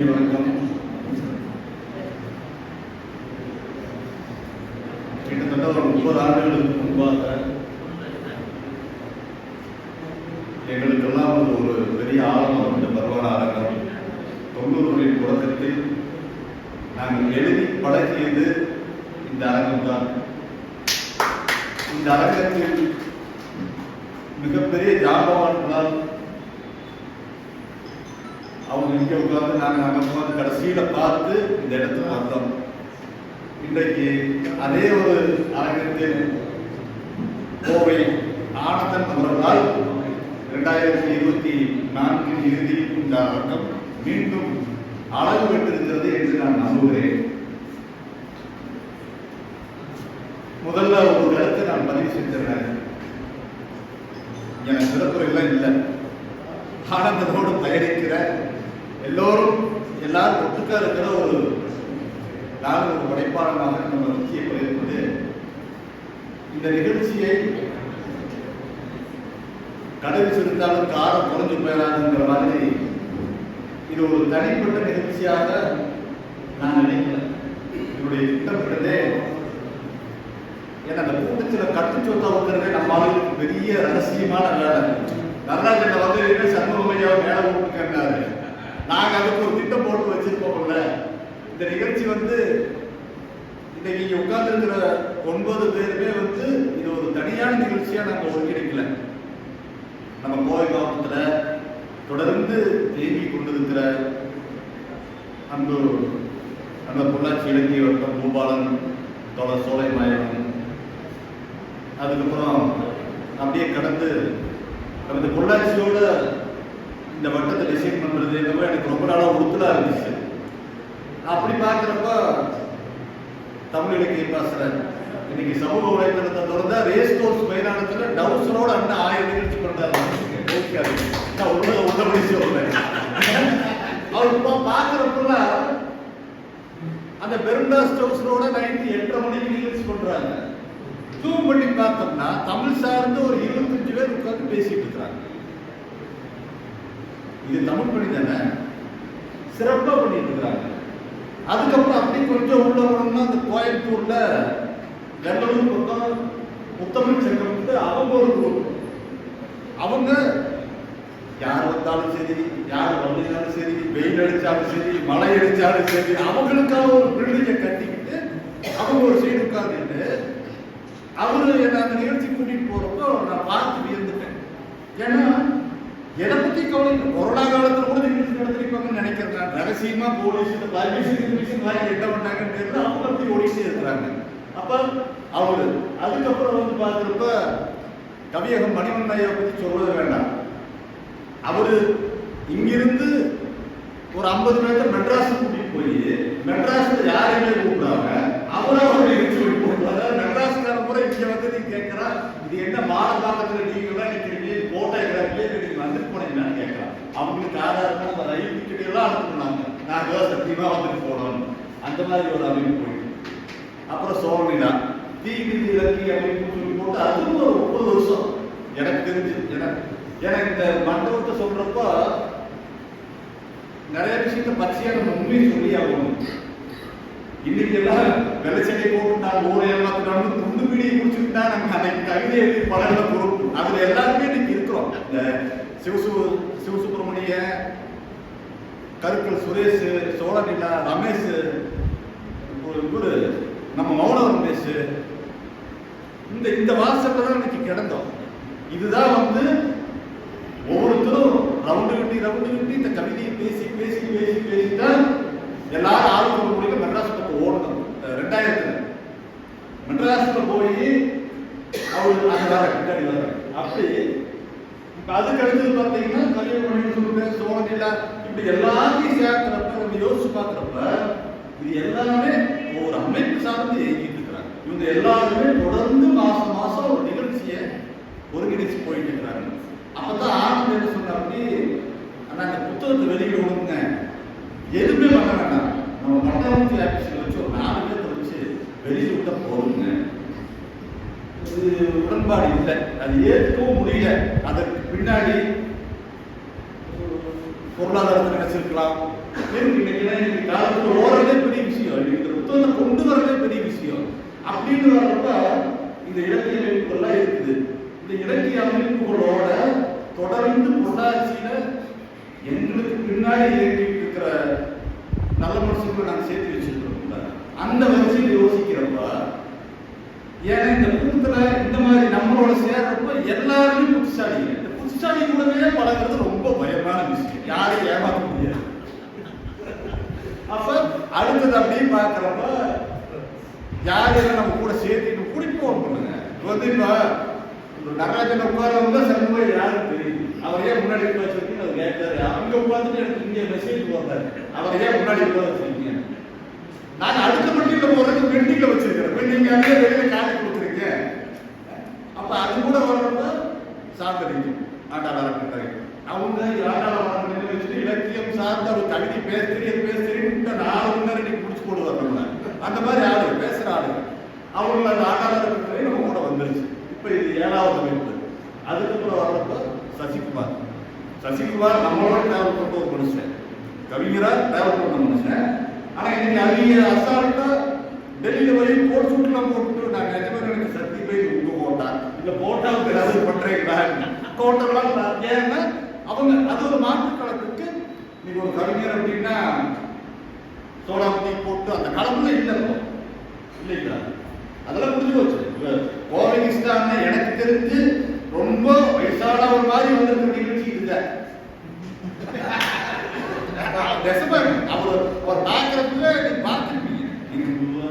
வணக்கம் கிட்டத்தட்ட ஒரு முப்பது ஆண்டுகளுக்கு முன்பாக எங்களுக்கெல்லாம் வந்து ஒரு பெரிய ஆரம்பம் இந்த பருவான அரங்கம் தொண்ணூறுகளின் தொடக்கத்தில் நாங்கள் எழுதி பழகியது இந்த அரங்கம் தான். இந்த அரங்கத்தில் மிகப்பெரிய ஜாபவான்களால் அவங்க இங்கே உட்கார்ந்து நாங்கள் அங்கே உட்கார்ந்து கடைசியில் பார்த்து இந்த இடத்துக்கு வந்தோம். இன்றைக்கு அதே ஒரு அரங்கத்தில் கோவை ஆனந்தன் அவர்களால் இரண்டாயிரத்தி இருபத்தி நான்கின் இறுதியில் இந்த அரங்கம் மீண்டும் அழகு பெற்றிருக்கிறது என்று நான் நம்புகிறேன். முதல்ல ஒரு கருத்தை நான் பதிவு செஞ்சிருந்தேன் எனக்கு சிறப்புரைலாம் இல்லை. ஆனந்தனோடு பயணிக்கிற எல்லோரும் எல்லாரும் ஒட்டுக்கா இருக்கிற ஒரு நாங்கள் ஒரு படைப்பாளனாக நம்ம முக்கியப்படுகிறது இந்த நிகழ்ச்சியை கடவுள் சிறுத்தாலும் காரம் குறைஞ்சு போயிடாதுங்கிற மாதிரி இது ஒரு தனிப்பட்ட நிகழ்ச்சியாக நான் நினைக்கிறேன். என்னுடைய திட்டமிட்டதே ஏன்னா அந்த கூட்டத்தில் கட்டு சொத்தா வைக்கிறதே நம்ம ஆளுக்கு பெரிய ரகசியமான வேலை. நடராஜன் வந்து என்ன சண்முகமையாவை மேலே விட்டுருக்காரு நாங்க அதுக்கு ஒரு திட்டம் போட்டு வச்சிருப்போம்ல இந்த நிகழ்ச்சி வந்து இன்னைக்கு இங்க உட்கார்ந்துருக்கிற ஒன்பது பேருமே வந்து இது ஒரு தனியான நிகழ்ச்சியா நாங்க ஒருங்கிணைக்கல. நம்ம கோவை மாவட்டத்துல தொடர்ந்து இயங்கி கொண்டிருக்கிற அன்பு அந்த பொள்ளாச்சி இலக்கிய வட்டம் பூபாலன் தொடர் சோலைமாயன். அதுக்கப்புறம் அப்படியே கடந்து அந்த பொள்ளாச்சியோட இந்த வட்டத்தை டிசைன் பண்ணுறது இந்த மாதிரி எனக்கு ரொம்ப நாளாக உறுத்தலாக இருந்துச்சு. அப்படி பார்க்குறப்ப தமிழ் இலக்கிய பாசரன் இன்னைக்கு சமூக வலைத்தளத்தை திறந்தா ரேஸ் கோர்ஸ் மைதானத்தில் டவுசரோட அண்ணன் ஆயிரம் நிகழ்ச்சி பண்ணுறாங்க ஓகே நான் உள்ள உள்ளபடி சொல்றேன். அவர் இப்போ பார்க்குறப்பெல்லாம் அந்த பெருண்டாஸ் டவுசரோட நைட்டு எட்டரை மணிக்கு நிகழ்ச்சி பண்ணுறாங்க ஜூம் பண்ணி பார்த்தோம்னா தமிழ் சார்ந்து ஒரு இருபத்தஞ்சு பேர் உட்காந்து பேசிட்டு இருக்கிறாங்க. இது தமிழ் மொழி தானே? சிறப்பாக பண்ணிட்டு இருக்கிறாங்க அதுக்கப்புறம் அப்படி கொஞ்சம் உள்ள வரணும்னா அந்த கோயம்புத்தூர்ல வெள்ளலூர் பக்கம் முத்தமிழ் சங்கம் அவங்க ஒரு குரூப் அவங்க யார் வந்தாலும் சரி யார் வந்தாலும் சரி வெயில் அடிச்சாலும் சரி மழை அடிச்சாலும் சரி அவங்களுக்காக ஒரு பில்டிங்கை கட்டிக்கிட்டு அவங்க ஒரு சைடு உட்கார்ந்துட்டு அவரு என்ன அந்த நிகழ்ச்சி கூட்டிட்டு போறப்போ நான் பார்த்து வியந்துட்டேன். ஏன்னா எதை பத்தி கவலை கொரோனா காலத்துல கூட நிகழ்ச்சி நடத்திருப்பாங்கன்னு நினைக்கிறேன் நான். ரகசியமா போலீஸ் இந்த பர்மிஷன் வாங்கி என்ன பண்ணாங்கன்னு தெரியல. அவங்க பத்தி ஓடிட்டே இருக்கிறாங்க. அப்ப அவரு அதுக்கப்புறம் வந்து பார்க்குறப்ப கவியகம் மணிவண்ணன் ஐயா பத்தி சொல்றது வேண்டாம். அவரு இங்கிருந்து ஒரு ஐம்பது மீட்டர் மெட்ராஸ் கூட்டிட்டு போய் மெட்ராஸ்ல யாரையுமே கூப்பிடாம அவரா ஒரு நிகழ்ச்சி போய் போடுறாரு மெட்ராஸ்கார கூட இங்க வந்து நீ கேட்கிறா இது என்ன மாலபாக்கத்துல நீங்க எல்லாம் நிக்கிறீங்க போட்டோ கிராஃபிலே நீங்க வந்துட்டு போனீங்கன்னு கேட்கறான் அவங்களுக்கு ஆதாரமா ரயில் டிக்கெட் எல்லாம் அனுப்புனாங்க. நாங்கள் சத்தியமாக வந்துட்டு போனோம் அந்த மாதிரி ஒரு அமைப்பு போயிட்டு. அப்புறம் சோழனிடா. தீவிர இலக்கிய அமைப்பு சொல்லி போட்டு அதுவும் ஒரு முப்பது வருஷம். எனக்கு தெரிஞ்சு எனக்கு எனக்கு இந்த மண்டபத்தை சொல்றப்போ நிறைய விஷயத்த பச்சையான உண்மையை சொல்லி ஆகணும். இன்னைக்கு எல்லாம் வெள்ளச்சட்டை போட்டுட்டாங்க நான் ஊரை ஏமாத்தினாலும் துண்டு பிடியை குடிச்சுக்கிட்டா நம்ம அன்னைக்கு கவிதை எழுதி படங்களை பொறுப்பு அதுல எல்லாருமே இன்னைக்கு இருக்கிறோம் இந்த சிவசு சிவசுப்பிரமணிய கருக்கள் சுரேஷ் சோழநிலா ரமேஷ் ஒரு நம்ம மௌன ரமேஷ். இந்த இந்த வாசல்ல தான் இன்னைக்கு கிடந்தோம். இதுதான் வந்து ஒவ்வொருத்தரும் ரவுண்டு கட்டி ரவுண்டு கட்டி இந்த கவிதையை பேசி பேசி பேசி பேசி தான் எல்லாரும் ஆளுக்கு ஒரு மெட்ராஸ் பக்கம் ஓடணும் ரெண்டாயிரத்துல. மெட்ராஸ்ல போய் அவர் அந்த வர பின்னாடி வர்றாங்க அப்படி அதுக்கு அடுத்தது பார்த்தீங்கன்னா பண்ணி சொல்லுங்க சோழநிலா இப்படி எல்லாத்தையும் சேர்க்கிறப்ப வந்து யோசிச்சு பார்க்குறப்ப இது எல்லாமே ஒரு அமைப்பு சார்ந்து இயங்கிட்டு இருக்கிறாங்க. இவங்க எல்லாருமே தொடர்ந்து மாசம் மாசம் ஒரு நிகழ்ச்சியை ஒருங்கிணைச்சு போயிட்டு இருக்கிறாங்க. அப்பதான் ஆனந்த் என்ன சொன்னாப்படி ஆனா அந்த புத்தகத்தை விடுங்க எதுவுமே பண்ண வேண்டாம். நம்ம பட்டாளத்தி ஆபீஸ்ல வச்சு ஒரு நாலு பேர்த்த வச்சு வெளியே விட்டா போதுங்க உடன்பாடு இல்லை. அது ஏற்கவும் முடியல. அதற்கு பின்னாடி பொருளாதாரத்தை நினைச்சிருக்கலாம். இருக்கு இன்னைக்கு காலத்துல பெரிய விஷயம். இந்த புத்தகத்தை கொண்டு வரதே பெரிய விஷயம். அப்படின்னு வர்றப்ப இந்த இலக்கிய அமைப்புகள்லாம் இருக்குது. இந்த இலக்கிய அமைப்புகளோட தொடர்ந்து பொள்ளாச்சியில எங்களுக்கு பின்னாடி இயங்கிட்டு இருக்கிற நல்ல மனுஷங்களை நாங்கள் சேர்த்து வச்சிருக்கிறோம். அந்த வரிசையில் யோசிக்கிறப்ப ஏன்னா இந்த கூட்டத்துல இந்த மாதிரி நம்மளோட சேர்றப்ப எல்லாருமே புத்திசாலிங்க. இந்த புத்திசாலி கூடவே பழகிறது ரொம்ப பயமான விஷயம். யாரையும் ஏமாற்ற முடியாது. அப்ப அடுத்தது அப்படியே பார்க்குறப்ப யார் யாரை நம்ம கூட சேர்த்து குடிப்போம் பண்ணுங்க வந்து இப்ப நடராஜன் உட்கார வந்தா சண்முகம் யாருக்கு தெரியும். அவர் ஏன் முன்னாடி உட்கார சொல்லி அவர் கேட்டாரு அவங்க உட்காந்துட்டு எனக்கு இங்கே மெசேஜ் போடுறாரு. அவர் ஏன் முன்னாடி உட்கார வச்சிருக்கீங்க? நான் அடுத்த பெட்டியில போறதுக்கு பெண்டிங்ல வச்சிருக்கிறேன். பெண்டிங் அங்கே வெளியில காட்டி கொடுத்துருக்கேன் அப்ப அது கூட வர்றப்ப சாப்பிடுறீங்க ஆண்டாள இருக்கிறாங்க அவங்க ஆண்டாள வளர்ந்து வச்சுட்டு இலக்கியம் சார்ந்த ஒரு கவிதை பேச தெரியும் பேச தெரியும் நாலு மணி நேரம் நீங்க பிடிச்சி போட்டு வரணும்ல அந்த மாதிரி ஆளு பேசுற ஆளு அவங்க அந்த ஆண்டாள இருக்கிறதே நம்ம கூட வந்துருச்சு இப்ப இது ஏழாவது அமைப்பு அதுக்கப்புறம் வர்றப்ப சசிகுமார் சசிகுமார் நம்மளோட தேவைப்பட்ட ஒரு மனுஷன் கவிஞரா தேவைப்பட்ட மனுஷன் ஆனா இன்னைக்கு அவங்க அசால்ட்டா டெல்லியில போய் கோட் சூட்லாம் போட்டு நான் நிஜமா எனக்கு சக்தி போய் உங்க போட்டா இல்ல போட்டாவுக்கு ஏதாவது பண்றீங்களா கோட்டெல்லாம் நான் ஏன்னா அவங்க அது ஒரு மாற்று களத்துக்கு நீங்க ஒரு கவிஞர் அப்படின்னா சோடாபதி போட்டு அந்த களம்ல இல்ல. இல்லைங்களா அதெல்லாம் முடிஞ்சு போச்சு. கிருஷ்ணான்னு எனக்கு தெரிஞ்சு ரொம்ப வயசானவர் மாதிரி வந்திருக்க நிகழ்ச்சி இருக்கு. அவர் அவர் பார்க்கறதுல நீங்க பார்த்துருப்பீங்க.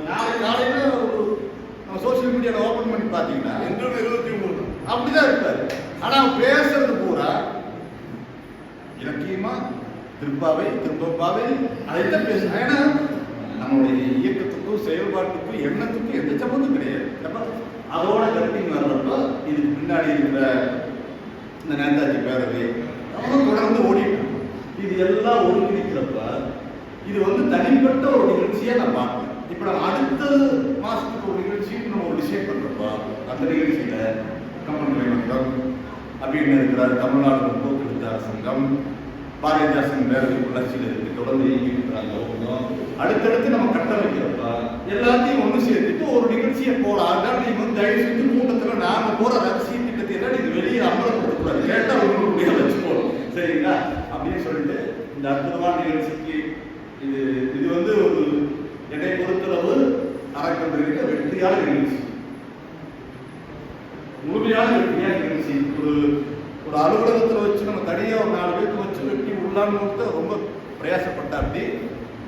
நாளை காலையில ஒரு சோசியல் மீடியால ஓபன் பண்ணி பார்த்தீங்கன்னா என்றும் இருபத்தி மூணு. அப்படிதான் இருப்பாரு. ஆனா அவர் பேசுறது பூரா இலக்கியமா? திருப்பாவை திருப்பாவை அதைத்தான் பேசுறேன். ஏன்னா நம்மளுடைய இயக்கத்துக்கும் செயல்பாட்டுக்கும் எண்ணத்துக்கும் எந்த சம்பந்தம் கிடையாது. அப்போ அதோட கட்டிங் வர்றப்ப இதுக்கு பின்னாடி இருக்கிற இந்த நேதாஜி பேரவை அவங்க தொடர்ந்து ஓடிட்டு இது எல்லாம் ஒருங்கிணைக்கிறப்ப இது வந்து தனிப்பட்ட ஒரு நிகழ்ச்சியை நான் பார்க்கணும் இப்போ நம்ம அடுத்த மாதத்துக்கு ஒரு நிகழ்ச்சின்னு நம்ம ஒரு விஷயம் பண்ணுறப்ப அந்த நிகழ்ச்சியில் கம்மன் மன்றம் அப்படின்னு இருக்கிறார். தமிழ்நாடு முற்போக்கு சங்கம் பாரதிதாசன் பேரவை வளர்ச்சியில் இருக்கு தொடர்ந்து இயங்கிட்டு இருக்கிறாங்க அடுத்தடுத்து நம்ம கட்டமைக்கிறப்ப எல்லாத்தையும் ஒன்று சேர்த்துட்டு ஒரு நிகழ்ச்சியை போலாம் அதனால வந்து தயவு செஞ்சு கூட்டத்துல நாங்கள் போகிற ரகசிய திட்டத்தை எல்லாம் நீங்கள் வெளியே அமலப்படுத்தக்கூடாது கேட்டா உங்களுக்கு வச்சுக்கோணும் சரிங்களா? அப்படின்னு சொல்லிட்டு இந்த அற்புதமான நிகழ்ச்சிக்கு இது இது வந்து ஒரு என்னை பொறுத்தளவு அறக்கம்பெனிக்க வெற்றியான நிகழ்ச்சி. முழுமையான வெற்றியான நிகழ்ச்சி ஒரு ஒரு அலுவலகத்தில் வச்சு நம்ம தனியாக ஒரு நாலு பேருக்கு வச்சு வெட்டி உள்ளான்னு ரொம்ப பிரயாசப்பட்ட அப்படி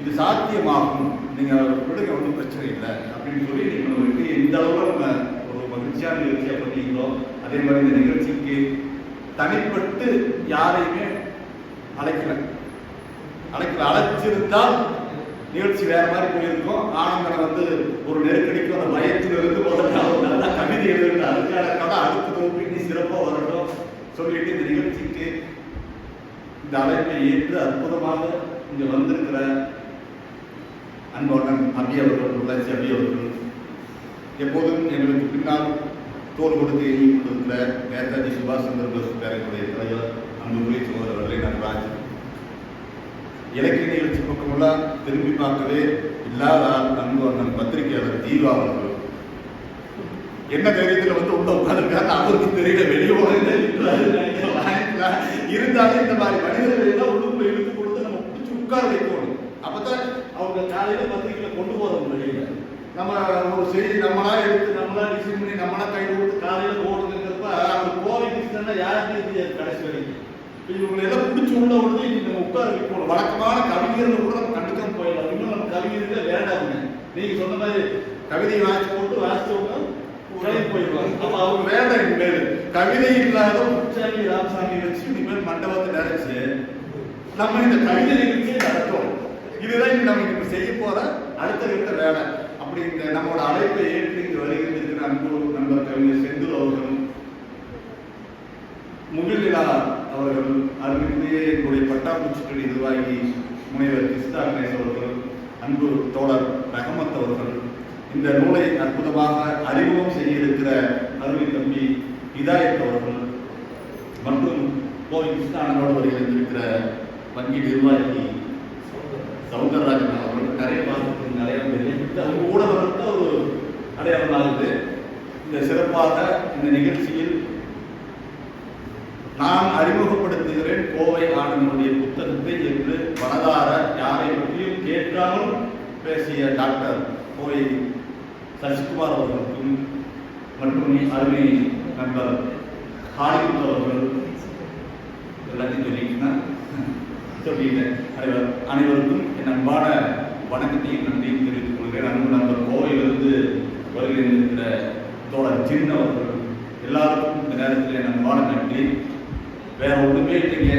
இது சாத்தியமாகும். நீங்கள் விடுங்க ஒன்றும் பிரச்சனை இல்லை அப்படின்னு சொல்லி நீங்கள் நம்ம எந்த அளவுல நம்ம ஒரு மகிழ்ச்சியான நிகழ்ச்சியாக பண்ணிக்கிறோம் அதே மாதிரி இந்த நிகழ்ச்சிக்கு தனிப்பட்டு யாரையுமே அழைக்கல. அழைக்கல. அழைச்சிருந்தால் நிகழ்ச்சி வேற மாதிரி போயிருக்கும். ஆனந்தன் வந்து ஒரு நெருக்கடிக்கு அந்த பயத்திலிருந்து முதல்ல அவர் நல்லா கவிதை எழுதுகிற அதுக்கான கதை அடுத்த தொகுப்பு நீ சிறப்பாக வரட்டும் சொல்லிட்டு இந்த நிகழ்ச்சிக்கு இந்த அழைப்பை ஏற்று அற்புதமாக இங்கே வந்திருக்கிற அன்போடன் அபி அவர்கள் உள்ளாட்சி அபி அவர்கள் எப்போதும் எங்களுக்கு பின்னால் தோல் கொடுத்து எழுதி கொண்டிருக்கிற நேதாஜி சுபாஷ் சந்திர போஸ் பேரனுடைய தலைவர் அன்புக்குரிய நான் ராஜ் இலக்கிய நிகழ்ச்சி பக்கமெல்லாம் திரும்பி பார்க்கவே இல்லாத அன்பு அண்ணன் பத்திரிகையாளர் தீவா அவர்கள். என்ன தைரியத்துல வந்து உள்ள உட்காந்துருக்காங்க அவருக்கு தெரியல வெளியே இருந்தாலும் இந்த மாதிரி மனிதர்கள் எல்லாம் உள்ளுக்குள்ள இழுத்து கொடுத்து நம்ம பிடிச்சி உட்கார வைக்கணும். அப்பதான் அவங்க காலையில பத்திரிகையில கொண்டு போதும் வெளியில. நம்ம ஒரு செய்தி நம்மளா எடுத்து நம்மளா டிசைன் பண்ணி நம்மளா கை கொடுத்து காலையில ஓடுங்கிறப்ப அவங்க கோவை கிருஷ்ணன்னா யாருமே தெரியாது கடைசி வரைக்கும். இவங்களை எல்லாம் பிடிச்சி உள்ள உடனே இன்னைக்கு நம்ம உட்கார வைக்கணும். வழக்கமான கவிஞர்கள் கூட நம்ம கண்டுக்காம போயிடலாம். இன்னும் நம்ம கவிஞர்கள் வேண்டாதுங்க. நீங்க சொன்ன மாதிரி கவிதையை வாசி போட்டு வாசிச்சவங்க உடனே போயிடுவாங்க அப்ப அவங்க வேண்டாம் இனிமேல் கவிதை இல்லாத உச்சாமி ராமசாமி வச்சு இனிமேல் மண்டபத்தை நிறைச்சு நம்ம இந்த கவிதை நிகழ்ச்சியை நடத்துவோம். இதுதான் இங்க நம்ம இப்ப செய்ய போற அடுத்த கட்ட வேலை. அப்படி இந்த நம்மளோட அழைப்பை ஏற்று இங்கு வருகின்ற அன்பு நண்பர் கவிஞர் செந்தில் அவர்களும் முகில்நிலா அவர்கள் அருகிலேயே என்னுடைய பட்டாம்பூச்சிக்கடி நிர்வாகி முனைவர் கிருஷ்ணா கணேஷ் அவர்கள் அன்பு தோழர் ரகமத் அவர்கள் இந்த நூலை அற்புதமாக அறிமுகம் செய்ய இருக்கிற அருமை தம்பி இதாயத் அவர்கள் மற்றும் கோவை கிருஷ்ணானந்தோடு வருகின்றிருக்கிற வங்கி நிர்வாகி சவுந்தரராஜன் அவர்கள் நிறைய பார்த்து நிறைய பேர் அவங்க ஊடகங்களுக்கு ஒரு அடையாளமாகுது இந்த சிறப்பாக இந்த நிகழ்ச்சியில் நான் அறிமுகப்படுத்துகிறேன் கோவை ஆனந்தனுடைய புத்தகத்தை என்று மனதார யாரை பற்றியும் கேட்காமல் பேசிய டாக்டர் கோவை சசிகுமார் அவர்களுக்கும் மற்றும் அருமை நண்பர் ஹாலிவுட் அவர்கள் எல்லாத்தையும் சொல்லிக்கிட்டேன் சொல்லிட்டேன் அனைவர் அனைவருக்கும் என் அன்பான வணக்கத்தையும் நன்றியும் தெரிவித்துக் கொள்கிறேன். அன்பு நண்பர் கோவையிலிருந்து வருகிறேன் என்கிற தோழர் சின்ன அவர்கள். எல்லாருக்கும் இந்த நேரத்தில் என் அன்பான நன்றி. வேற ஒன்றுமே இல்லைங்க.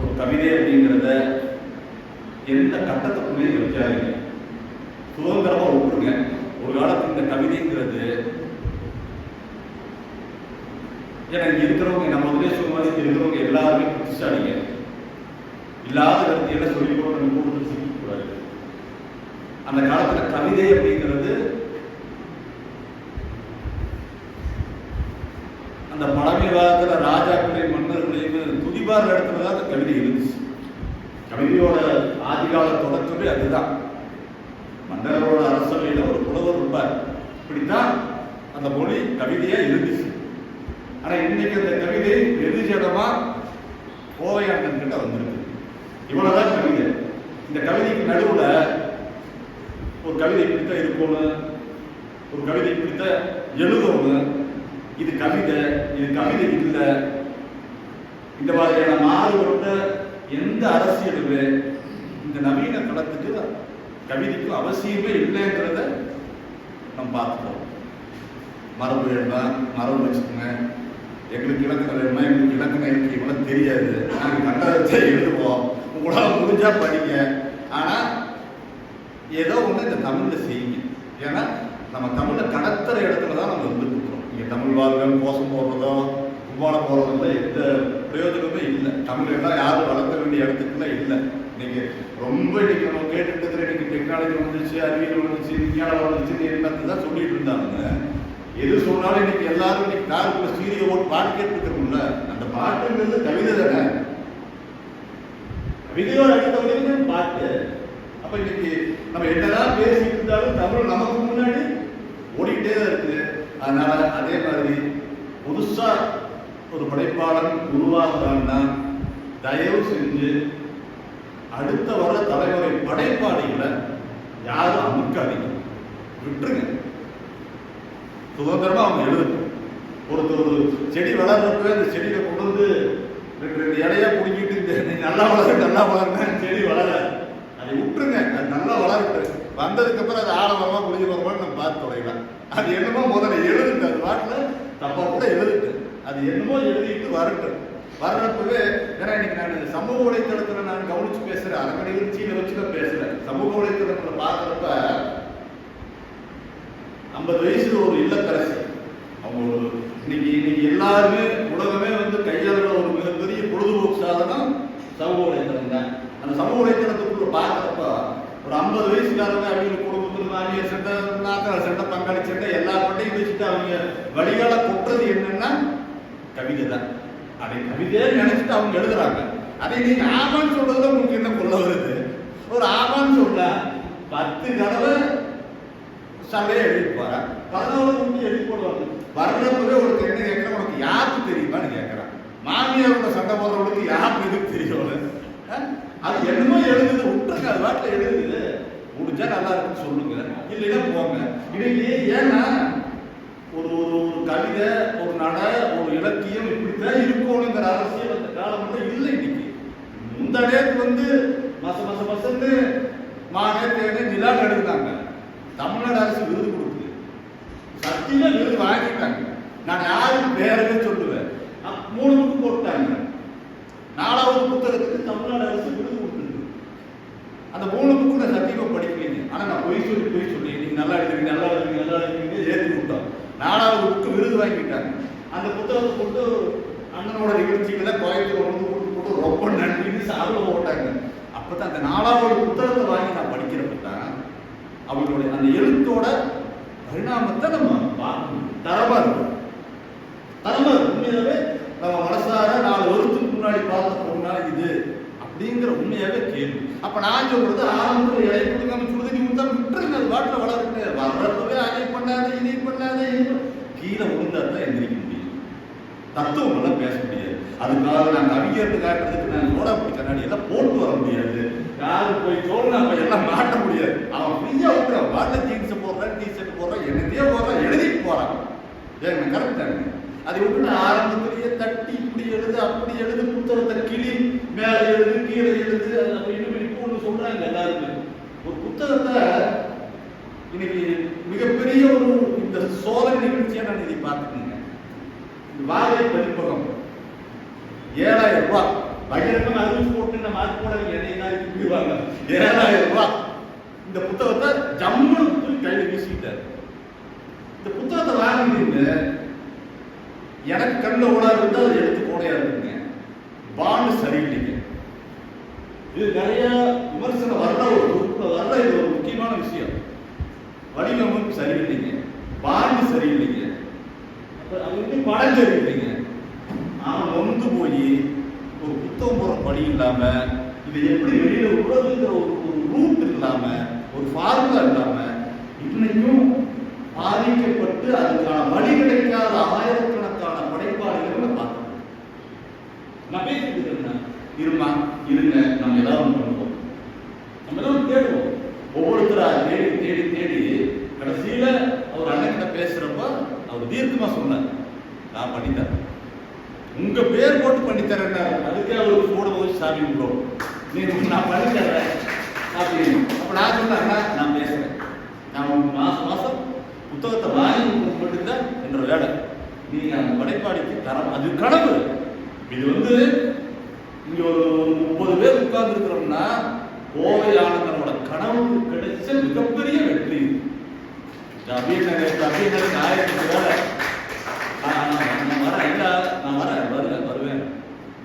ஒரு கவிதை அப்படிங்கிறத எந்த கட்டத்துக்குள்ளே வைக்காதீங்க சுதந்திரமா விட்டுருங்க. ஒரு காலத்து இந்த கவிதைங்கிறது ஏன்னா இங்க இருக்கிறவங்க நம்ம உதேசம் மாதிரி இருக்கிறவங்க எல்லாருமே புத்திசாலிங்க. இல்லாத என்ன சொல்லி போட்டு நம்ம கூட்டத்தில் சிக்கக்கூடாது அந்த காலத்துல கவிதை அப்படிங்கிறது அந்த பழமை காலத்துல ராஜாக்களையும் மன்னர்களையும் துதிபார் இடத்துல தான் அந்த கவிதை இருந்துச்சு கவிதையோட ஆதிகால தொடக்கமே அதுதான். மன்னரோட அரசவையில் ஒரு புலவர் இருப்பார். இப்படித்தான் அந்த மொழி கவிதையா இருந்துச்சு ஆனா இன்னைக்கு அந்த கவிதை வெகுஜனமா கோவையாண்டன் கிட்ட வந்திருக்கு. இவ்வளவுதான் கவிதை. இந்த கவிதைக்கு நடுவுல ஒரு கவிதை இப்படித்தான் இருக்கணும் ஒரு கவிதை இப்படித்தான் எழுதணும். இது கவிதை இது கவிதை இல்லை. இந்த மாதிரியான மாறுபட்ட எந்த அரசியலுமே இந்த நவீன களத்துக்கு கவிதைக்கு அவசியமே இல்லைங்கிறத நம்ம பார்த்துட்டோம் மரபு வேணுமா? மரபு வச்சுக்கோங்க. எங்களுக்கு இலக்கணம் வேணுமா? எங்களுக்கு இலக்கணம் எனக்கு தெரியாது. நாங்கள் கண்டதை எழுதுவோம். உங்களால் முடிஞ்சா படிங்க. ஆனால் ஏதோ ஒன்று இந்த தமிழில் செய்யுங்க. ஏன்னா நம்ம தமிழை கடத்துற இடத்துல தான் நம்ம வந்து கொடுக்குறோம் இங்கே தமிழ் வாழ்கள் கோஷம் போடுறதோ கும்பாலம் போடுறதோ எந்த பிரயோஜனமே இல்லை. தமிழ் எல்லாம் யாரும் வளர்க்க வேண்டிய இடத்துக்குள்ள இல்லை. நீங்கள் ரொம்ப இன்னைக்கு நம்ம கேட்டுட்டு இன்னைக்கு டெக்னாலஜி வந்துச்சு அறிவியல் வந்துச்சு விஞ்ஞானம் வந்துச்சு என்னத்தை தான் சொல்லிட்டு இருந்தாங்க எது சொன்னாலும் இன்னைக்கு எல்லாரும் இன்னைக்கு காருக்குள்ள சீரிய ஓட்டு பாட்டு கேட்டுருக்கோம்ல அந்த பாட்டுங்கிறது கவிதை தானே. கவிதையோட அடித்தவரைக்கும் பாட்டு. அப்போ இன்னைக்கு நம்ம என்னதான் பேசிட்டு இருந்தாலும் தமிழ் நமக்கு முன்னாடி ஓடிக்கிட்டே தான் இருக்குது அதனால அதே மாதிரி புதுசா ஒரு படைப்பாளன் உருவாகிறான்னா தயவு செஞ்சு அடுத்த வர தலைமுறை படைப்பாளிகளை யாரும் அமுக்காதீங்க. விட்டுருங்க. சுதந்திரமா அவங்க எழுதட்டும். ஒருத்தர் ஒரு செடி வளர்றப்ப அந்த செடியை கொண்டு வந்து ரெண்டு ரெண்டு இலையா பிடிக்கிட்டு இந்த நீ நல்லா வளரு நல்லா வளருங்க செடி வளர அதை விட்டுருங்க. அது நல்லா வளரட்டு வந்ததுக்கு அப்புறம் அது ஆழமா புரிஞ்சு வரமான்னு நம்ம பார்த்து தொடங்கலாம் அது என்னமோ முதல்ல எழுதுட்டு அது பாட்டில் தப்பா கூட எழுதுட்டு அது என்னமோ எழுதிட்டு வரட்டும். வர்றப்பவே ஏன்னா இன்னைக்கு நான் சமூக வலைத்தளத்துல நான் கவனிச்சு பேசுறேன். அரங்க நிகழ்ச்சியில வச்சு தான் பேசுறேன். சமூக வலைத்தளத்துல பாக்குறப்ப ஐம்பது வயசுல ஒரு இல்லத்தரசி. அவங்க ஒரு இன்னைக்கு இன்னைக்கு எல்லாருமே உலகமே வந்து கையாளுற ஒரு மிகப்பெரிய பொழுதுபோக்கு சாதனம் சமூக வலைத்தளம் தான். அந்த சமூக வலைத்தளத்துக்குள்ள பார்க்கறப்ப ஒரு ஐம்பது வயசுக்காரங்க அவங்க குடும்பத்தில் மாமியார் சண்டை நாத்தார் சண்டை பங்காளி சண்டை எல்லா பட்டையும் வச்சுட்டு அவங்க வழிகால கொட்டுறது என்னன்னா கவிதை தான் அதை கவிதையே நினைச்சிட்டு அவங்க எழுதுறாங்க. அதை நீங்க ஆமான்னு சொல்றதுல உங்களுக்கு என்ன கொள்ள வருது? ஒரு ஆமான்னு சொல்ல பத்து தடவை சண்டையை எழுதிப்பாரா பதினோரு முக்கிய எழுதி போடுவாங்க. வர்றப்பவே ஒரு என்ன கேட்கற உனக்கு யாருக்கு தெரியுமான்னு கேட்கறான். மாமியாரோட சண்டை போடுறவங்களுக்கு யாருக்கு எதுக்கு தெரியும் அது என்னமோ எழுதுது. விட்டுருங்க. அது வாட்டில் எழுதுது. முடிஞ்சா நல்லா இருக்குன்னு சொல்லுங்க. இல்லைன்னா போங்க. இன்னைக்கு ஏன்னா ஒரு ஒரு ஒரு கவிதை ஒரு நட ஒரு இலக்கியம் இப்படித்தான் இருக்கணுங்கிற அரசியல் அந்த காலம் வந்து இல்லை இன்னைக்கு. இந்த நேரத்து வந்து மச மச மசன்னு மானே தேனே நிலா எடுத்தாங்க தமிழ்நாடு அரசு விருது கொடுக்குது. சத்தியமா விருது வாங்கிட்டாங்க. நான் யாரும் பேரவே சொல்லுவேன் மூணு புக்கு போட்டாங்க. நாலாவது புத்தகத்துக்கு தமிழ்நாடு அரசு விருது கொடுத்துருக்கு அந்த மூணு புக்கு நான் சத்தியமா படிக்கலைங்க. ஆனா நான் பொய் சொல்லி பொய் சொல்லி நீங்க நல்லா எழுதுவீங்க நல்லா எழுதுவீங்க நல்லா எழுதுவீங்க ஏற்றி விட்டோம் நாலாவது புக்கு விருது வாங்கிட்டாங்க அந்த புத்தகத்தை போட்டு அண்ணனோட நிகழ்ச்சிகளை கோயம்புத்தூர் வந்து போட்டு போட்டு ரொம்ப நன்றின்னு சார்பில் போட்டாங்க. அப்பதான் அந்த நாலாவது புத்தகத்தை வாங்கி நான் படிக்கிறப்ப தான் அவங்களுடைய அந்த எழுத்தோட பரிணாமத்தை நம்ம பார்க்கணும். தரமா இருக்கும். தரமா இருக்கும். உண்மையாவே நம்ம மனசார நாலு வருஷத்துக்கு முன்னாடி பார்த்த பொண்ணால் இது. அப்படிங்கிற உண்மையாக கேள்வி. அப்ப நான் சொல்றது ஆரம்பத்தில் இலை கொடுக்காம சுடுதண்ணி கொடுத்தா விட்டுருங்க அது வாட்டில் வளர்க்கல வர்றப்பவே அதை பண்ணாத இதை பண்ணாத கீழே விழுந்தா தான் எந்திரிக்க முடியும் தத்துவம் எல்லாம் பேச முடியாது. அதுக்காக நான் கவிஞர்னு காட்டுறதுக்கு நான் சோடாப்படி கண்ணாடி எல்லாம் போட்டு வர முடியாது. யாரு போய் தோணுனா அவன் எல்லாம் மாட்ட முடியாது. அவன் ஃப்ரீயா விட்டுறான். வாட்டில் ஜீன்ஸ் போடுறான் டிஷர்ட் போடுறான் என்னத்தையே போடுறான் எழுதிட்டு போறான். ஏன் கரெக்டாக அது எப்படி ஆரம்பத்திலேயே தட்டி இப்படி எழுது அப்படி எழுது புத்தகத்தை கிளி மேல எழுது கீழே எழுது அது அப்ப இன்னும் இப்போ ஒன்று சொல்றாங்க எல்லாருமே. ஒரு புத்தகத்தை இன்னைக்கு மிகப்பெரிய ஒரு இந்த சோதனை நிகழ்ச்சியை நான் இதை பார்த்துக்கோங்க. வாழை பதிப்பகம். ஏழாயிரம் ரூபாய் பகிரங்கம் அறிவிச்சு போட்டு நம்ம மார்க் போட என்னை விடுவாங்க. ஏழாயிரம் ரூபாய் இந்த புத்தகத்தை ஜம்முன்னு கையில் வீசிட்டார். இந்த புத்தகத்தை வாங்கினீங்க எனக்கு கண்ணில் ஓடாது இருந்தால் அதை எடுத்து போடையா இருக்குங்க. பாண்டு சரியில்லைங்க. இது நிறைய விமர்சனம் வர்ற ஒரு குரூப்ல வர்ற இது ஒரு முக்கியமான விஷயம். வடிவமைப்பு சரியில்லைங்க. பாண்டு சரியில்லைங்க. அப்புறம் அது வந்து படம் சரியில்லைங்க அவன் நொந்து போய் ஒரு புத்தகம் போகிற படி இல்லாமல் இதை எப்படி வெளியில விடுறதுங்கிற ஒரு ஒரு ரூட் இல்லாமல் ஒரு ஃபார்முலா இல்லாமல் இன்னைக்கும் பாதிக்கப்பட்டு அதுக்கான வழி கிடைக்காத ஆயிரக்கணக்கான படைப்பாளிகளை பார்க்கணும் நான் பேசிட்டு இருக்கேன் இருமா இருங்க நம்ம ஏதாவது பண்ணுவோம். நம்ம ஏதாவது தேடுவோம். ஒவ்வொருத்தரா தேடி தேடி தேடி கடைசியில அவர் அண்ணன்கிட்ட பேசுறப்ப அவர் தீர்க்கமா சொன்னார் நான் பண்ணித்தரேன். உங்க பேர் போட்டு பண்ணித்தரேன் அதுக்கே அவருக்கு கூட போய் சாமி விடுறோம் நீ நான் பண்ணித்தரேன். அப்படின்னு அப்ப நான் சொன்னேன் நான் பேசுறேன். நான் மாசம் மாசம் புத்தகத்தை வாங்கி மட்டும்தான் என்ற வேலை. நீ அந்த படைப்பாளிக்கு தரம் அது கனவு. இது வந்து இங்க ஒரு முப்பது பேர் உட்கார்ந்து இருக்கிறோம்னா கோவை ஆனந்தனோட கனவுக்கு கிடைச்ச மிகப்பெரிய வெற்றி. இது. அப்படின்னு அப்படின்னு ஆயிரத்தி வேலை நான் நான் நான் வரேன் இல்ல நான் வரேன் வருவேன் வருவேன்.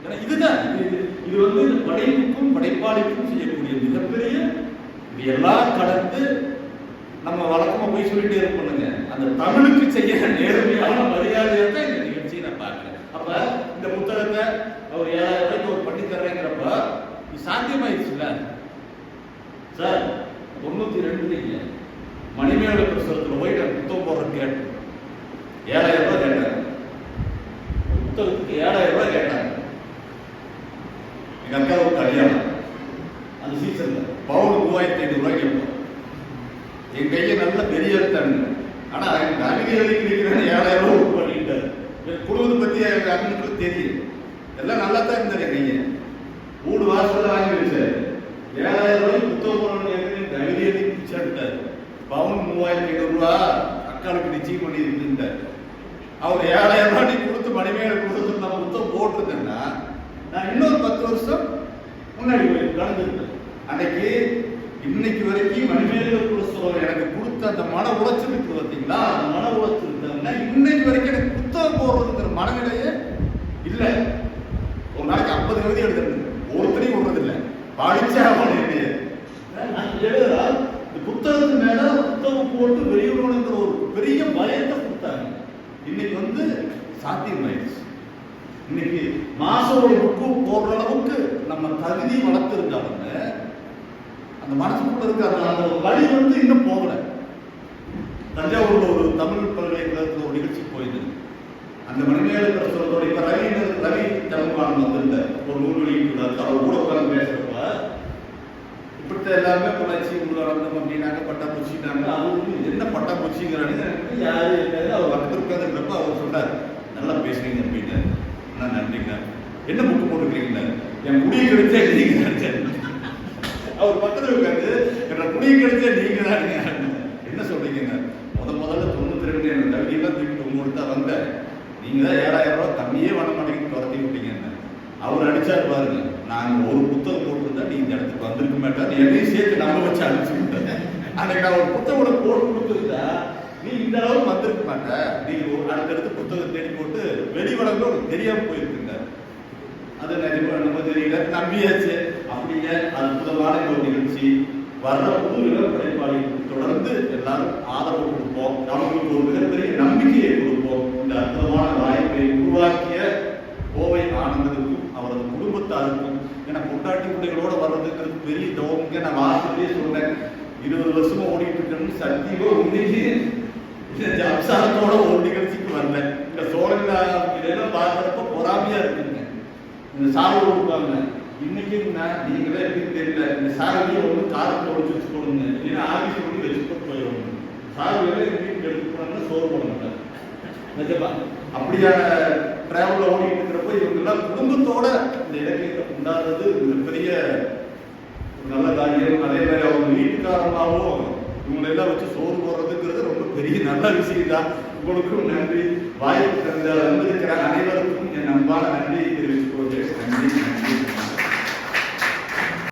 ஏன்னா இதுதான் இது இது வந்து இந்த படைப்புக்கும் படைப்பாளிக்கும் செய்யக்கூடிய மிகப்பெரிய இது எல்லாம் கடந்து நம்ம வழக்கமாக போய் சொல்லிட்டே இருப்போம்னுங்க அந்த தமிழுக்கு செய்ய நேர்மையான மரியாதையை தான் இந்த நிகழ்ச்சியை நான் பார்க்கிறேன். அப்ப இந்த புத்தகத்தை அவர் ஏழாயிரம் ரூபாய்க்கு ஒரு பண்ணி தர்றேங்கிறப்ப இது சாத்தியமாயிடுச்சுல்ல? சார் தொண்ணூத்தி ரெண்டு மணிமேல பிரசுரத்தில் போய் நான் புத்தகம் போடுற கேட்டேன் ஏழாயிரம் ரூபாய் கேட்டாங்க புத்தகத்துக்கு ஏழாயிரம் ரூபாய் கேட்டாங்க எங்க ஒரு கல்யாணம் அந்த சீசன்ல பவுன் மூவாயிரத்தி ஐநூறு ரூபாய் கேட்போம் என் கையை நல்ல பெரிய எடுத்தானுங்க ஆனா எனக்கு அழுகி எழுதி இருக்கிறேன் ஏழாயிரம் ரூபாய் ஒர்க் பண்ணிட்டாரு. என் குடும்பத்தை பத்தி எனக்கு அண்ணனுக்கு தெரியும். எல்லாம் நல்லா தான் இருந்தாரு கையை மூணு வாரத்துல வாங்கி வச்சாரு ஏழாயிரம் ரூபாய் புத்தகம் தகுதி எழுதி பிடிச்சாட்டாரு பவுன் மூவாயிரத்தி ஐநூறு ரூபா அக்காளுக்கு நிச்சயம் பண்ணி இருந்தார் அவர் ஏழாயிரம் ரூபாய் நீ கொடுத்து மணிமேல கொடுத்து நான் புத்தகம் போட்டிருந்தேன்னா நான் இன்னொரு பத்து வருஷம் முன்னாடி போய் கடந்திருப்பேன் அன்னைக்கு இன்னைக்கு வரைக்கும் மணிமேல புரஸ்தரம் எனக்கு கொடுத்த அந்த மன உளைச்சல் இருக்கு பார்த்தீங்களா? அந்த மன உளைச்சல் இருந்தாங்கன்னா இன்னைக்கு வரைக்கும் எனக்கு புத்தகம் போடுறதுங்கிற மனநிலையே இல்லை. ஒரு நாளைக்கு ஐம்பது கவிதை எழுதுறது. ஒருத்தரையும் விடுறது இல்லை படிச்சா அவன் நான் எழுதுறா இந்த புத்தகத்து மேல புத்தகம் போட்டு வெளியிடணுங்கிற ஒரு பெரிய பயத்தை கொடுத்தாங்க. இன்னைக்கு வந்து சாத்தியமாயிடுச்சு. இன்னைக்கு மாசம் ஒரு புக்கு போடுற அளவுக்கு நம்ம தகுதி வளர்த்துருக்காங்க. அந்த மனசுக்குள்ள இருக்க அந்த அந்த வழி வந்து இன்னும் போகல. தஞ்சாவூர்ல ஒரு தமிழ் பல்கலைக்கழகத்தில் ஒரு நிகழ்ச்சி போயிருந்தது அந்த மணிமேல பிரசுரத்தோட இப்ப ரவி ரவி தமிழ்வான் வந்திருந்த ஒரு நூல் வெளியிட்டுள்ளார் அவர் கூட உட்கார்ந்து பேசுறப்ப இப்படித்த எல்லாமே புணர்ச்சி உள்ள வந்தோம் அப்படின்னாக்க பட்டாம்பூச்சினாங்க அது என்ன பட்டாம்பூச்சிங்கிறாங்க எனக்கு யாரு என்னது அவர் பக்கத்தில் உட்காந்துருக்கிறப்ப அவர் சொன்னார் நல்லா பேசுறீங்க அப்படின்னு நான் நன்றிங்க என்ன புக்கு போட்டுக்கிறீங்க என் முடிவு கிடைச்சா நீங்க நினைச்சேன் அவர் பக்கத்தில் உட்காந்து என்னோட முடிய கிடைச்சா நீங்க தான் என்ன சொல்றீங்க முத முதல்ல தொண்ணூத்தி ரெண்டு என்ன தகுதியெல்லாம் தூக்கிட்டு உங்கள்கிட்ட வந்தேன். நீங்க தான் ஏழாயிரம் ரூபாய் கம்மியே வர மாட்டேங்குது துரத்தி விட்டீங்க அவர் அடிச்சார் பாருங்க. நாங்க ஒரு புத்தகம் போட்டிருந்தா நீ இந்த இடத்துக்கு வந்திருக்க மாட்டார் என்னையும் சேர்த்து நம்ம வச்சு அடிச்சு விட்டேன். அன்னைக்கு நான் ஒரு புத்தகம் போட்டு கொடுத்துருந்தா நீ இந்த அளவுக்கு வந்திருக்க மாட்டேன் நீ ஒரு அடுத்தடுத்து புத்தகம் தேடி போட்டு வெளி உலகம் தெரியாம போயிருக்குங்க. அது நிறைவு நம்ம தெரியல. நம்பியாச்சு. அப்படிங்க அற்புதமான ஒரு நிகழ்ச்சி. வர்ற புது படைப்பாளிகளுக்கு தொடர்ந்து எல்லாரும் ஆதரவு கொடுப்போம். நமக்கு ஒரு மிகப்பெரிய நம்பிக்கையை கொடுப்போம். இந்த அற்புதமான வாய்ப்பை உருவாக்கிய கோவை ஆனந்தனுக்கும் அவரது குடும்பத்தாருக்கும் ஏன்னா பொட்டாட்டி பிள்ளைகளோட வர்றதுங்கிறது பெரிய தவங்க நான் வாசலே சொன்னேன். இருபது வருஷமா ஓடிட்டு இருக்கேன்னு சத்தியமா உண்மைக்கு இந்த ஒரு நிகழ்ச்சிக்கு வரல இந்த சோழன் இதெல்லாம் பார்க்கறப்ப பொறாமையா இருக்கு. இந்த சாவு கொடுப்பாங்க. இன்னைக்கு நான் நீங்களே எப்படி தெரியல. இந்த சாரதியை வந்து காரத்தில் ஒழிச்சு வச்சு கொடுங்க இல்லைன்னா ஆஃபீஸ் கொண்டு வச்சுட்டு போயிடும் சாரதியில வீட்டுக்கு எடுத்து போனாங்க சோறு போட மாட்டாங்க. நிஜமா? அப்படியான டிராவல்ல ஓடிட்டு இருக்கிறப்ப இவங்க எல்லாம் குடும்பத்தோட இந்த இலக்கியத்தை கொண்டாடுறது மிகப்பெரிய நல்ல காரியம். அதே மாதிரி அவங்க வீட்டுக்காரமாகவும் இவங்களெல்லாம் வச்சு சோறு போடுறதுங்கிறது ரொம்ப பெரிய நல்ல விஷயம் தான் உங்களுக்கும் நன்றி. வாய்ப்பு தந்த வந்திருக்கிற அனைவருக்கும் என் அன்பான நன்றியை தெரிவித்துக் கொள்கிறேன். நன்றி நன்றி.